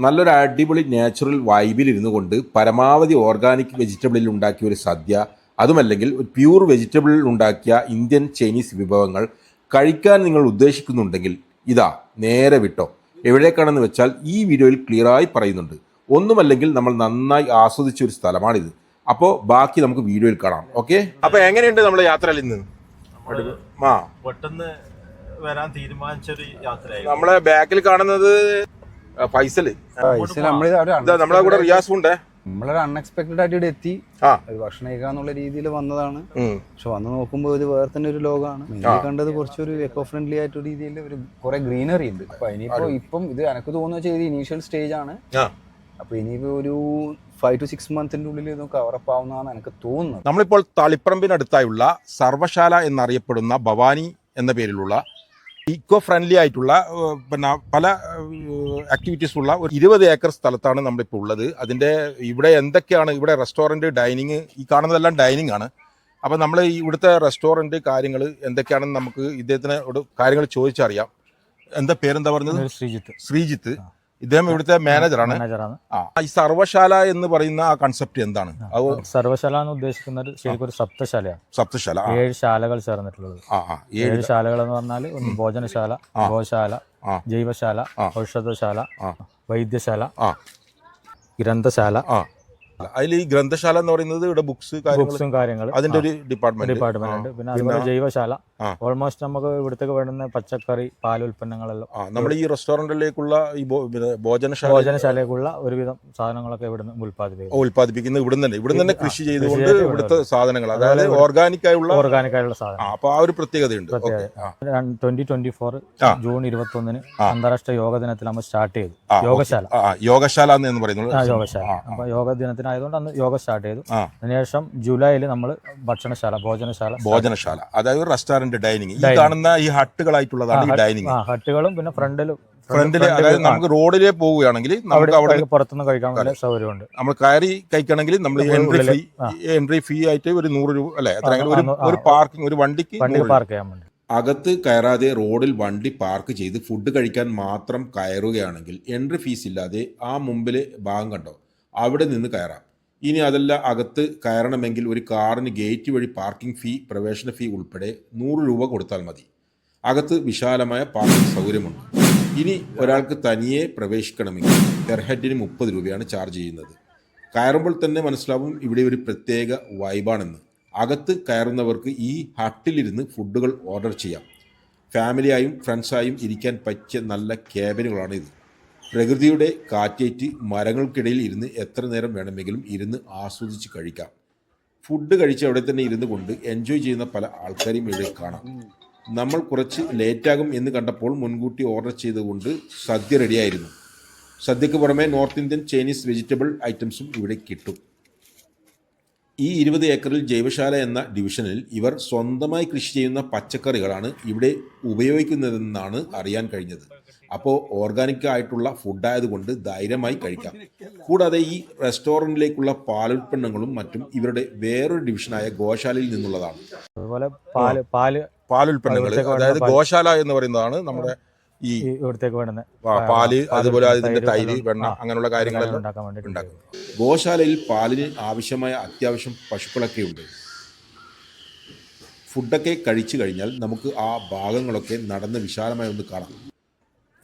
നല്ലൊരു അടിപൊളി നാച്ചുറൽ വൈബിൽ ഇരുന്നു കൊണ്ട് പരമാവധി ഓർഗാനിക് വെജിറ്റബിളിൽ ഉണ്ടാക്കിയ ഒരു സദ്യ അതുമല്ലെങ്കിൽ ഒരു പ്യൂർ വെജിറ്റബിളിൽ ഉണ്ടാക്കിയ ഇന്ത്യൻ ചൈനീസ് വിഭവങ്ങൾ കഴിക്കാൻ നിങ്ങൾ ഉദ്ദേശിക്കുന്നുണ്ടെങ്കിൽ ഇതാ നേരെ വിട്ടോ. എവിടേക്കാണെന്ന് വെച്ചാൽ ഈ വീഡിയോയിൽ ക്ലിയറായി പറയുന്നുണ്ട്. ഒന്നുമല്ലെങ്കിൽ നമ്മൾ നന്നായി ആസ്വദിച്ച ഒരു സ്ഥലമാണിത്. അപ്പോൾ ബാക്കി നമുക്ക് വീഡിയോയിൽ കാണാം. ഓക്കെ? അപ്പൊ എങ്ങനെയുണ്ട് നമ്മുടെ യാത്ര ഇന്ന്? ആ. പെട്ടെന്ന് വരാൻ തീരുമാനിച്ചൊരു യാത്രയായിരുന്നു. നമ്മളെ ബാക്കിൽ കാണുന്നത് ഫൈസൽ. നമ്മളെ കൂടെ റിയാസും ഉണ്ടേ. നമ്മളൊരു അൺഎക്സ്പെക്ടഡ് ആയിട്ട് ഇവിടെ എത്തി. ഒരു ഭക്ഷണം കഴിക്കാന്നുള്ള രീതിയിൽ വന്നതാണ്. പക്ഷെ വന്ന് നോക്കുമ്പോൾ ഇത് വേറെ തന്നെ ഒരു ലോകമാണ്. കണ്ടത് കുറച്ചൊരു എക്കോ ഫ്രണ്ട്ലി ആയിട്ട് രീതിയിൽ ഒരു കുറെ ഗ്രീനറി ഉണ്ട്. അപ്പൊ ഇനിയിപ്പോ ഇപ്പം ഇത് എനക്ക് തോന്നുന്ന വെച്ചാൽ ഇത് ഇനീഷ്യൽ സ്റ്റേജ് ആണ്. അപ്പൊ ഇനിയിപ്പോ ഒരു ഫൈവ് ടു സിക്സ് മന്തിന്റെ ഉള്ളിൽ ഇത് കവറപ്പ് ആവുന്നതാണ് എനിക്ക് തോന്നുന്നത്. നമ്മളിപ്പോൾ തളിപ്പറമ്പിനടുത്തായുള്ള സർവശാല എന്നറിയപ്പെടുന്ന ഭവാനി എന്ന പേരിലുള്ള ഇക്കോ ഫ്രണ്ട്ലി ആയിട്ടുള്ള പിന്നെ പല ആക്ടിവിറ്റീസ് ഉള്ള ഒരു ഇരുപത് ഏക്കർ സ്ഥലത്താണ് നമ്മളിപ്പോൾ ഉള്ളത്. അതിന്റെ ഇവിടെ എന്തൊക്കെയാണ് ഇവിടെ റെസ്റ്റോറന്റ് ഡൈനിങ് ഈ കാണുന്നതെല്ലാം ഡൈനിങ് ആണ്. അപ്പോൾ നമ്മൾ ഇവിടുത്തെ റെസ്റ്റോറന്റ് കാര്യങ്ങൾ എന്തൊക്കെയാണെന്ന് നമുക്ക് ഇദ്ദേഹത്തിനോട് കാര്യങ്ങൾ ചോദിച്ചറിയാം. എന്താ പേരെന്താ പറഞ്ഞത്? ശ്രീജിത്ത്. ശ്രീജിത്ത്. ഇദ്ദേഹം ഇവിടുത്തെ മാനേജറാണ് മാനേജറാണ് ആ ഈ സർവശാല എന്ന് പറയുന്ന ആ കൺസെപ്റ്റ് എന്താണ്? അത് സർവശാല എന്ന് ഉദ്ദേശിക്കുന്നത് ശരിക്കും ഒരു സപ്തശാലയാണ്. സപ്തശാല ആ. ഏഴ് ശാലകൾ ചേർന്നിട്ടുള്ളത്. ആ ആ ഏഴ് ഏഴ് ശാലകൾ എന്ന് പറഞ്ഞാൽ ഒന്ന് ഭോജനശാല ഗോശാല ആ. ജൈവശാല ഔഷധശാല. വൈദ്യശാല ആ. ഗ്രന്ഥശാല ആ. അതിൽ ഈ ഗ്രന്ഥശാല എന്ന് പറയുന്നത് ഇവിടെ ബുക്സ് ബുക്സും കാര്യങ്ങൾ അതിന്റെ ഒരു ഡിപ്പാർട്ട്മെന്റ് ഡിപ്പാർട്ട്മെന്റ് ഉണ്ട്. പിന്നെ അതുപോലെ ജൈവശാല. ഓൾമോസ്റ്റ് നമുക്ക് ഇവിടത്തേക്ക് വേണ്ടുന്ന പച്ചക്കറി പാൽ ഉൽപ്പന്നങ്ങളെല്ലാം നമ്മുടെ നമ്മൾ ഈ റെസ്റ്റോറന്റിലേക്കുള്ള ഈ ഭോജനശാല ഭോജനശാലയ്ക്കുള്ള ഒരുവിധം സാധനങ്ങളൊക്കെ ഇവിടുന്ന് ഉൽപ്പാദിപ്പിക്കും ഉൽപ്പാദിപ്പിക്കുന്നത് ഇവിടുന്ന് തന്നെ. ഇവിടുന്ന് തന്നെ കൃഷി ചെയ്തുകൊണ്ട് ചെയ്ത് ഇവിടുത്തെ സാധനങ്ങൾ. അതായത് ഓർഗാനിക് ആയുള്ള ഓർഗാനിക് ആയുള്ള സാധനം. അപ്പൊ ആ ഒരു പ്രത്യേകതയുണ്ട്. ട്വന്റി ട്വന്റി ഫോർ ജൂൺ ഇരുപത്തി ഒന്നിന് അന്താരാഷ്ട്ര യോഗ ദിനത്തിൽ നമ്മൾ സ്റ്റാർട്ട് ചെയ്തു. യോഗശാല. യോഗശാല എന്ന് പറയുന്നത്. യോഗശാല. അപ്പൊ യോഗ ദിനത്തിനായതുകൊണ്ട് അന്ന് യോഗ സ്റ്റാർട്ട് ചെയ്തു. അതിനുശേഷം ജൂലൈയിൽ നമ്മൾ ഭക്ഷണശാല ഭോജനശാല ഭോജനശാല. അതായത് റെസ്റ്റോറന്റ് ഡൈനിങ് ഈ കാണുന്ന ഈ ഹട്ടുകളായിട്ടുള്ളതാണ് ഈ ഡൈനിങ് ഹട്ടുകളും പിന്നെ ഫ്രണ്ടിലും ഫ്രണ്ടിൽ അതായത് നമുക്ക് റോഡിലേ പോവുകയാണെങ്കിൽ നമുക്ക് അവിടെ പുറത്തുനിന്ന് കഴിക്കാൻ സൗകര്യമുണ്ട്. നമ്മൾ കയറി കഴിക്കണമെങ്കിൽ നമ്മൾ എൻട്രി ഫീ എൻട്രി ഫീ ആയിട്ട് ഒരു നൂറ് രൂപ അല്ലെ? ഒരു ഒരു പാർക്കിംഗ് ഒരു വണ്ടിക്ക് വണ്ടി പാർക്ക് ചെയ്യാൻ വേണ്ടി. അകത്ത് കയറാതെ റോഡിൽ വണ്ടി പാർക്ക് ചെയ്ത് ഫുഡ് കഴിക്കാൻ മാത്രം കയറുകയാണെങ്കിൽ എൻട്രി ഫീസ് ഇല്ലാതെ ആ മുമ്പിൽ ഭാഗം കണ്ടോ? അവിടെ നിന്ന് കയറാം. ഇനി അതല്ല അകത്ത് കയറണമെങ്കിൽ ഒരു കാറിന് ഗേറ്റ് വഴി പാർക്കിംഗ് ഫീ പ്രവേശന ഫീ ഉൾപ്പെടെ നൂറ് രൂപ കൊടുത്താൽ മതി. അകത്ത് വിശാലമായ പാർക്കിംഗ് സൗകര്യമുണ്ട്. ഇനി ഒരാൾക്ക് തനിയെ പ്രവേശിക്കണമെങ്കിൽ പെർ ഹെഡിന് മുപ്പത് രൂപയാണ് ചാർജ് ചെയ്യുന്നത്. കയറുമ്പോൾ തന്നെ മനസ്സിലാവും ഇവിടെ ഒരു പ്രത്യേക വൈബാണെന്ന് അകത്ത് കയറുന്നവർക്ക് ഈ ഹട്ടിലിരുന്ന് ഫുഡുകൾ ഓർഡർ ചെയ്യാം. ഫാമിലിയായും ഫ്രണ്ട്സായും ഇരിക്കാൻ പറ്റിയ നല്ല ക്യാബിനുകളാണ് ഇത് പ്രകൃതിയുടെ കാറ്റേറ്റ് മരങ്ങൾക്കിടയിൽ ഇരുന്ന് എത്ര നേരം വേണമെങ്കിലും ഇരുന്ന് ആസ്വദിച്ച് കഴിക്കാം. ഫുഡ് കഴിച്ച് അവിടെ തന്നെ ഇരുന്ന് കൊണ്ട് എൻജോയ് ചെയ്യുന്ന പല ആൾക്കാരെയും ഇവിടെ കാണാം. നമ്മൾ കുറച്ച് ലേറ്റാകും എന്ന് കണ്ടപ്പോൾ മുൻകൂട്ടി ഓർഡർ ചെയ്തുകൊണ്ട് സദ്യ റെഡിയായിരുന്നു സദ്യക്ക് പുറമെ നോർത്ത് ഇന്ത്യൻ ചൈനീസ് വെജിറ്റബിൾ ഐറ്റംസും ഇവിടെ കിട്ടും. ഈ ഇരുപത് ഏക്കറിൽ ജൈവശാല എന്ന ഡിവിഷനിൽ ഇവർ സ്വന്തമായി കൃഷി ചെയ്യുന്ന പച്ചക്കറികളാണ് ഇവിടെ ഉപയോഗിക്കുന്നതെന്നാണ് അറിയാൻ കഴിഞ്ഞത്. അപ്പോൾ ഓർഗാനിക് ആയിട്ടുള്ള ഫുഡായതുകൊണ്ട് ധൈര്യമായി കഴിക്കാം. കൂടാതെ ഈ റെസ്റ്റോറന്റിലേക്കുള്ള പാലുൽപ്പന്നങ്ങളും മറ്റും ഇവരുടെ വേറൊരു ഡിവിഷനായ ഗോശാലയിൽ നിന്നുള്ളതാണ്. അതുപോലെ പാൽ പാൽ പാലുൽപ്പന്നങ്ങൾ അതായത് ഗോശാല എന്ന് പറയുന്നതാണ് നമ്മുടെ ഈ ഇവിടത്തേക്ക് വേണ്ടുന്ന പാൽ അതുപോലെ അതിന്റെ തൈര്, തൈര് വെണ്ണ അങ്ങനെയുള്ള കാര്യങ്ങളെല്ലാം ഉണ്ടാക്കാൻ വേണ്ടി ഉണ്ടാക്കും. ഗോശാലയിൽ പാലിന് ആവശ്യമായ അത്യാവശ്യം പശുക്കളൊക്കെ ഉണ്ട്. ഫുഡൊക്കെ കഴിച്ചു കഴിഞ്ഞാൽ നമുക്ക് ആ ഭാഗങ്ങളൊക്കെ നടന്ന് വിശാലമായി ഒന്ന് കാണാം.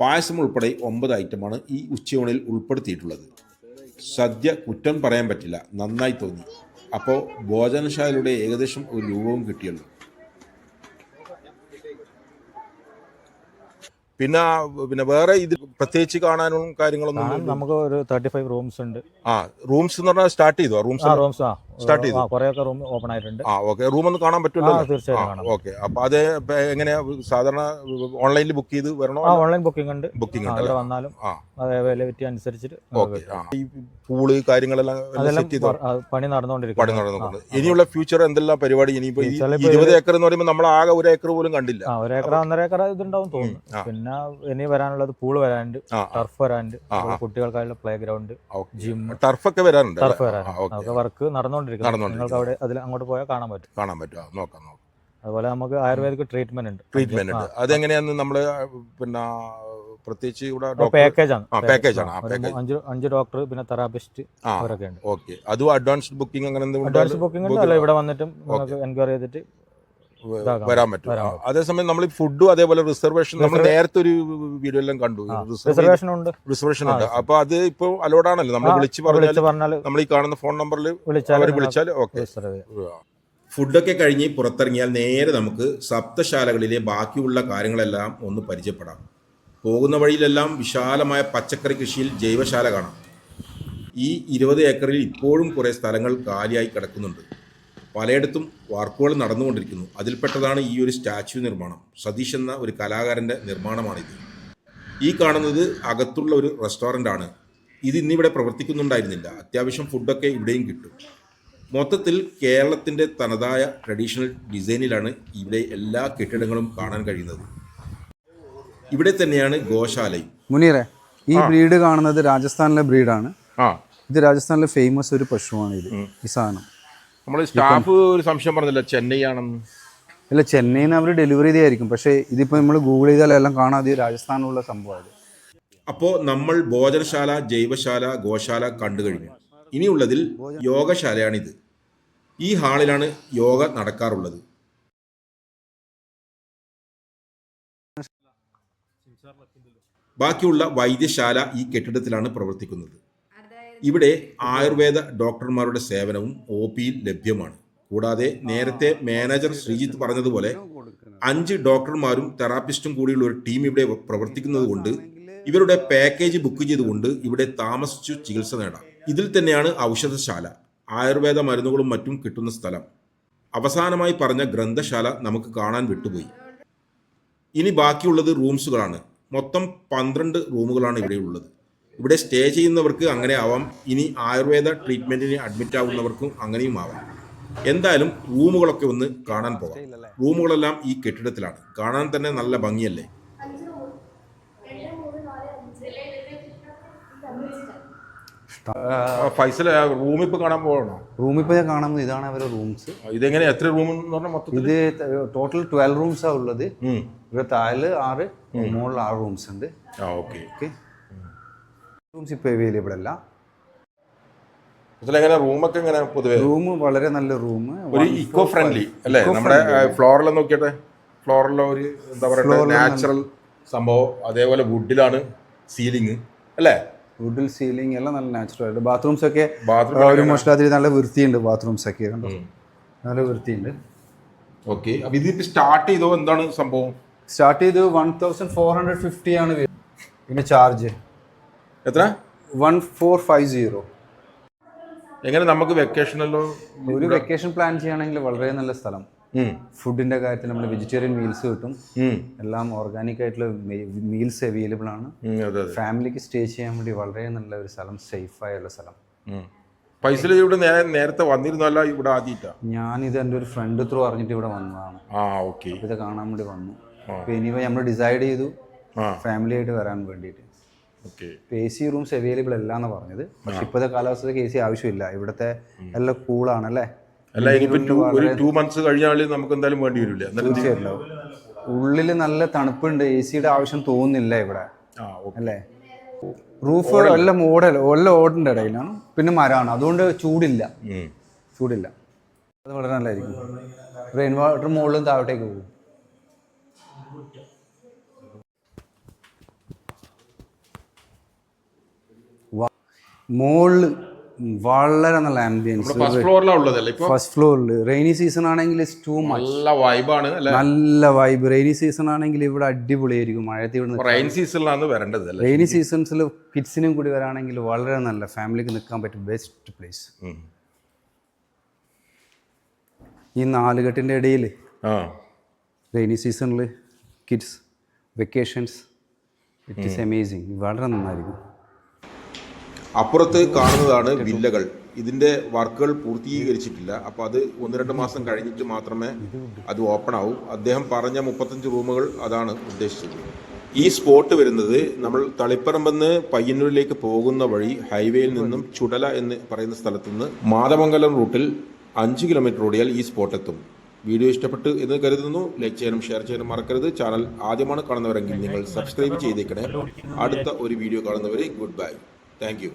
പായസം ഉൾപ്പെടെ ഒമ്പത് ഐറ്റമാണ് ഈ ഉച്ചയൂണിൽ ഉൾപ്പെടുത്തിയിട്ടുള്ളത്. സദ്യ കുറ്റം പറയാൻ പറ്റില്ല നന്നായി തോന്നി. അപ്പോൾ ഭോജനശാലയുടെ ഏകദേശം ഒരു രൂപവും കിട്ടിയല്ലോ പിന്നെ പിന്നെ വേറെ ഇത് പ്രത്യേകിച്ച് കാണാനും കാര്യങ്ങളൊന്നും നമുക്ക് ഒരു തേർട്ടി ഫൈവ് റൂംസ് ഉണ്ട്. ആ റൂംസ് എന്ന് പറഞ്ഞാൽ സ്റ്റാർട്ട് ചെയ്തോ? റൂംസ് ആ റൂംസ് ആ. Start ചെയ്തു. കുറേയൊക്കെ റൂം ഓപ്പൺ ആയിട്ടുണ്ട്. ആ ഓക്കെ റൂം ഒന്ന് കാണാൻ പറ്റുമല്ലോ തീർച്ചയായിട്ടും ഓക്കെ അപ്പൊ അത് എങ്ങനെ സാധാരണ ഓൺലൈനിൽ ബുക്ക് ചെയ്ത് വരണോ? ആ ഓൺലൈൻ ബുക്കിംഗ് ഉണ്ട്. ബുക്കിംഗ് ഉണ്ട് വന്നാലും അവൈലബിലിറ്റി അനുസരിച്ചിട്ട് ഓക്കെ ഈ പൂൾ കാര്യങ്ങളെല്ലാം പണി ആ, പണി നടന്നുകൊണ്ട് ഇനിയുള്ള ഫ്യൂച്ചർ എന്തെല്ലാം പരിപാടി? ഇനിയിപ്പോ ഇരുപത് ഏക്കർ എന്ന് പറയുമ്പോൾ നമ്മൾ ആകെ ഒരു ഏക്കർ പോലും കണ്ടില്ല. ആ ഒരു ഏക്കർ ഒന്നര ഏക്കർ ഇതുണ്ടാവും തോന്നുന്നു. പിന്നെ ഇനി വരാനുള്ളത് പൂൾ വരാനുണ്ട് ടർഫ് വരാനുണ്ട്. കുട്ടികൾക്കായുള്ള പ്ലേ ഗ്രൗണ്ട് ജിം ടർഫൊക്കെ ടർഫ് ഒക്കെ വരാനുണ്ട് ടർഫ് അതൊക്കെ വർക്ക് നടന്നുകൊണ്ടിരിക്കുന്നു. നടന്നുകൊണ്ടിരിക്കുന്നു. നിങ്ങൾക്ക് അവിടെ അതിൽ അങ്ങോട്ട് പോയാൽ കാണാൻ പറ്റും. കാണാൻ പറ്റും. നോക്കാം നോക്കാം. അതുപോലെ നമുക്ക് ആയുർവേദിക് ട്രീറ്റ്മെന്റ് ഉണ്ട്. ട്രീറ്റ്മെന്റ് ഉണ്ട്. അതെങ്ങനെയാന്ന് നമ്മൾ പിന്നെ പ്രത്യേകിച്ച് ഇവിടെ പാക്കേജ് ആണ്. package ആണ്. അഞ്ച് അഞ്ച് ഡോക്ടർ പിന്നെ തെറാപ്പിസ്റ്റ് അവരൊക്കെ ഉണ്ട്. ഓക്കെ അതും അഡ്വാൻസ്ഡ് ബുക്കിംഗ് അങ്ങനെ അഡ്വാൻസ് ബുക്കിംഗ് അല്ല ഇവിടെ വന്നിട്ടും നിങ്ങൾക്ക് എൻക്വയറി ചെയ്തിട്ട്. വരാൻ പറ്റും. അതേസമയം നമ്മൾ ഫുഡും അതേപോലെ റിസർവേഷൻ നമ്മൾ നേരത്തെ ഒരു വീഡിയോ എല്ലാം കണ്ടു റിസർവേഷൻ ഉണ്ട്. റിസർവേഷൻ ഉണ്ട്. അപ്പൊ അത് ഇപ്പൊ അലോഡ് ആണല്ലോ. നമ്മൾ വിളിച്ചു പറഞ്ഞാൽ നമ്മൾ ഈ കാണുന്ന ഫോൺ നമ്പറിൽ വിളിച്ചാൽ അവർ വിളിച്ചാൽ ഓക്കെ ഫുഡൊക്കെ കഴിഞ്ഞ് പുറത്തിറങ്ങിയാൽ നേരെ നമുക്ക് സപ്തശാലകളിലെ ബാക്കിയുള്ള കാര്യങ്ങളെല്ലാം ഒന്ന് പരിചയപ്പെടാം. പോകുന്ന വഴിയിലെല്ലാം വിശാലമായ പച്ചക്കറി കൃഷിയിൽ ജൈവശാല കാണാം. ഈ ഇരുപത് ഏക്കറിൽ ഇപ്പോഴും കുറേ സ്ഥലങ്ങൾ കാലിയായി കിടക്കുന്നുണ്ട്. പലയിടത്തും വർക്കുകൾ നടന്നുകൊണ്ടിരിക്കുന്നു. അതിൽപ്പെട്ടതാണ് ഈ ഒരു സ്റ്റാച്യു നിർമ്മാണം. സതീഷ് എന്ന ഒരു കലാകാരന്റെ നിർമ്മാണമാണിത്. ഈ കാണുന്നത് അകത്തുള്ള ഒരു റെസ്റ്റോറന്റ് ആണ് ഇത് ഇന്നിവിടെ പ്രവർത്തിക്കുന്നുണ്ടായിരുന്നില്ല. അത്യാവശ്യം ഫുഡൊക്കെ ഇവിടെയും കിട്ടും. മൊത്തത്തിൽ കേരളത്തിന്റെ തനതായ ട്രഡീഷണൽ ഡിസൈനിലാണ് ഇവിടെ എല്ലാ കെട്ടിടങ്ങളും കാണാൻ കഴിയുന്നത്. ഇവിടെ തന്നെയാണ് ഗോശാലയും. മുനീറെ ഈ ബ്രീഡ് കാണുന്നത് രാജസ്ഥാനിലെ ബ്രീഡാണ്. ഇത് രാജസ്ഥാനിലെ ഫേമസ് ഒരു പശുവാണ് ഇത്. ഈ സാധനം. നമ്മൾ സ്റ്റാഫ് ഒരു സംശയം പറഞ്ഞില്ല ചെന്നൈ ആണെന്ന്. അല്ല ചെന്നൈയിൽ നിന്ന് അവർ ഡെലിവറി ചെയ്തായിരിക്കും. പക്ഷേ ഇതിപ്പോൾ നമ്മൾ ഗൂഗിൾ ചെയ്താൽ എല്ലാം കാണാതെ രാജസ്ഥാനുള്ള രാജസ്ഥാനിലുള്ള സംഭവമാണ് അപ്പോൾ നമ്മൾ ഭോജനശാല ജൈവശാല ഗോശാല കണ്ടു കഴിഞ്ഞു. ഇനിയുള്ളതിൽ യോഗശാലയാണിത്. ഈ ഹാളിലാണ് യോഗ നടക്കാറുള്ളത്. ബാക്കിയുള്ള വൈദ്യശാല ഈ കെട്ടിടത്തിലാണ് പ്രവർത്തിക്കുന്നത്. ഇവിടെ ആയുർവേദ ഡോക്ടർമാരുടെ സേവനവും ഒ പിയിൽ ലഭ്യമാണ്. കൂടാതെ നേരത്തെ മാനേജർ ശ്രീജിത്ത് പറഞ്ഞതുപോലെ അഞ്ച് ഡോക്ടർമാരും തെറാപ്പിസ്റ്റും കൂടിയുള്ള ഒരു ടീം ഇവിടെ പ്രവർത്തിക്കുന്നത് കൊണ്ട് ഇവരുടെ പാക്കേജ് ബുക്ക് ചെയ്തുകൊണ്ട് ഇവിടെ താമസിച്ചു ചികിത്സ നേടാം. ഇതിൽ തന്നെയാണ് ഔഷധശാല ആയുർവേദ മരുന്നുകളും മറ്റും കിട്ടുന്ന സ്ഥലം. അവസാനമായി പറഞ്ഞ ഗ്രന്ഥശാല നമുക്ക് കാണാൻ വിട്ടുപോയി. ഇനി ബാക്കിയുള്ളത് റൂംസുകളാണ്. മൊത്തം പന്ത്രണ്ട് റൂമുകളാണ് ഇവിടെ ഉള്ളത് ഇവിടെ സ്റ്റേ ചെയ്യുന്നവർക്ക് അങ്ങനെ ആവാം. ഇനി ആയുർവേദ ട്രീറ്റ്മെന്റിന് അഡ്മിറ്റ് ആവുന്നവർക്കും അങ്ങനെയും ആവാം. എന്തായാലും റൂമുകളൊക്കെ ഒന്ന് കാണാൻ പോകാം. റൂമുകളെല്ലാം ഈ കെട്ടിടത്തിലാണ്. കാണാൻ തന്നെ നല്ല ഭംഗിയല്ലേ? ഫൈസൽ റൂം ഇപ്പൊ കാണാൻ പോകണോ റൂം ഇപ്പോൾ ഞാൻ കാണുന്നത് ഇതാണ് അവരുടെ റൂംസ് ഇതെങ്ങനെ എത്ര റൂം എന്ന് പറഞ്ഞാൽ മൊത്തം ഇത് ടോട്ടൽ ട്വൽവ് റൂംസാണ് ഉള്ളത്. ഇവിടെ താഴെ ആറ് മുകളിൽ ആറ് റൂംസ് ഉണ്ട്. ആ ഓക്കെ ഓക്കെ റൂംസ് ഇപ്പോൾ അവൈലബിൾ അല്ല. റൂമൊക്കെ എങ്ങനെ പൊതുവെ? റൂം വളരെ നല്ല റൂം ഒരു ഇക്കോ ഫ്രണ്ട്ലി അല്ലേ? നമ്മുടെ ഫ്ലോറിൽ നോക്കിയട്ടെ. ഫ്ലോറിലെ ഒരു എന്താ പറയുക നാച്ചുറൽ സംഭവം. അതേപോലെ വുഡിലാണ് സീലിംഗ് അല്ലേ? വുഡിൽ സീലിംഗ് എല്ലാം നല്ല നാച്ചുറൽ ആയിട്ട്. ബാത്റൂംസ് ഒക്കെ ഒരു നല്ല വൃത്തിയുണ്ട് ബാത്റൂംസ് ഒക്കെ കണ്ടോ? നല്ല വൃത്തിയുണ്ട്. ഓക്കെ അപ്പൊ ഇതിപ്പോ സ്റ്റാർട്ട് ചെയ്തോ? എന്താണ് സംഭവം? സ്റ്റാർട്ട് ചെയ്ത് one thousand four hundred fifty ആണ്. പിന്നെ ചാർജ് എത്ര? One four five zero. എങ്ങനെ നമുക്ക് വെക്കേഷനല്ലോ ഒരു വെക്കേഷൻ പ്ലാൻ ചെയ്യുകയാണെങ്കിൽ വളരെ നല്ല സ്ഥലം. ഫുഡിന്റെ കാര്യത്തിൽ നമ്മൾ വെജിറ്റേറിയൻ മീൽസ് കിട്ടും. എല്ലാം ഓർഗാനിക് ആയിട്ടുള്ള മീൽസ് അവൈലബിൾ ആണ്. ഫാമിലിക്ക് സ്റ്റേ ചെയ്യാൻ വേണ്ടി വളരെ നല്ല ഒരു സ്ഥലം സേഫ് ആയുള്ള സ്ഥലം. പൈസ ഇവിടെ നേരത്തെ വന്നിരുന്നല്ല ഇവിടെ ഞാൻ ഇത് എന്റെ ഒരു ഫ്രണ്ട് ത്രൂ അറിഞ്ഞിട്ട് ഇവിടെ വന്നതാണ്. ആ ഓക്കെ ഇത് കാണാൻ വേണ്ടി വന്നു. ഇനി ഇനിയിപ്പോൾ നമ്മൾ ഡിസൈഡ് ചെയ്തു. ഫാമിലി ആയിട്ട് വരാൻ വേണ്ടിയിട്ട്. എ സി റൂംസ് അവൈലബിൾ അല്ല എന്ന് പറഞ്ഞത്. പക്ഷെ ഇപ്പോഴത്തെ കാലാവസ്ഥയ്ക്ക് എ സി ആവശ്യമില്ല. ഇവിടുത്തെ എല്ലാം കൂളാണ് അല്ലേ? അല്ല ഒരു ടു മന്ത്സ് കഴിഞ്ഞാൽ നമുക്ക് എന്തായാലും വേണ്ടി വരില്ല. ഉള്ളിൽ നല്ല തണുപ്പുണ്ട്. എ സിയുടെ ആവശ്യം തോന്നുന്നില്ല ഇവിടെ. അല്ലേ? റൂഫ് എല്ലാം ഓടൽ എല്ലാം ഓടിന്റെ ഇടയിലാണ് പിന്നെ മരമാണ്. അതുകൊണ്ട് ചൂടില്ല. ചൂടില്ല. അത് വളരെ നല്ലതായിരിക്കും. റെയിൻ വാട്ടർ മുകളിലും താഴോട്ടേക്ക് പോകും. മുകളിൽ വളരെ നല്ല ആംബിയൻസ് ഫസ്റ്റ് ഇപ്പൊ? ഫസ്റ്റ് ഫ്ലോറിൽ റെയിനി സീസൺ ആണെങ്കിൽ ടു മച്ച് നല്ല വൈബാണ് നല്ല വൈബ് റെയിനി സീസൺ ആണെങ്കിൽ ഇവിടെ അടിപൊളിയായിരിക്കും. മഴയത്ത് ഇവിടെ റെയിൻ സീസണിലാണ് വരേണ്ടത് റെയിനി സീസൺസിൽ കിഡ്സിനും കൂടി വരാണെങ്കിൽ വളരെ നല്ല. ഫാമിലിക്ക് നിൽക്കാൻ പറ്റും ബെസ്റ്റ് പ്ലേസ് ഈ നാലുകെട്ടിന്റെ ഇടയിൽ റെയിനി സീസണിൽ kids vacations it is amazing വളരെ നന്നായിരിക്കും. അപ്പുറത്ത് കാണുന്നതാണ് വില്ലകൾ. ഇതിന്റെ വർക്കുകൾ പൂർത്തീകരിച്ചിട്ടില്ല. അപ്പോൾ അത് ഒന്ന് രണ്ട് മാസം കഴിഞ്ഞിട്ട് മാത്രമേ അത് ഓപ്പൺ ആവൂ അദ്ദേഹം പറഞ്ഞ മുപ്പത്തഞ്ച് റൂമുകൾ അതാണ് ഉദ്ദേശിച്ചത്. ഈ സ്പോട്ട് വരുന്നത് നമ്മൾ തളിപ്പറമ്പെന്ന് പയ്യന്നൂരിലേക്ക് പോകുന്ന വഴി ഹൈവേയിൽ നിന്നും ചുടല എന്ന് പറയുന്ന സ്ഥലത്തു നിന്ന് മാതമംഗലം റൂട്ടിൽ അഞ്ച് കിലോമീറ്റർ ഓടിയാൽ ഈ സ്പോട്ട് എത്തും. വീഡിയോ ഇഷ്ടപ്പെട്ടു എന്ന് കരുതുന്നു. ലൈക്ക് ചെയ്യാനും ഷെയർ ചെയ്യാനും മറക്കരുത്. ചാനൽ ആദ്യമാണ് കാണുന്നവരെങ്കിൽ നിങ്ങൾ സബ്സ്ക്രൈബ് ചെയ്തേക്കണേ. അടുത്ത ഒരു വീഡിയോ കാണുന്നവരെ ഗുഡ് ബൈ. താങ്ക്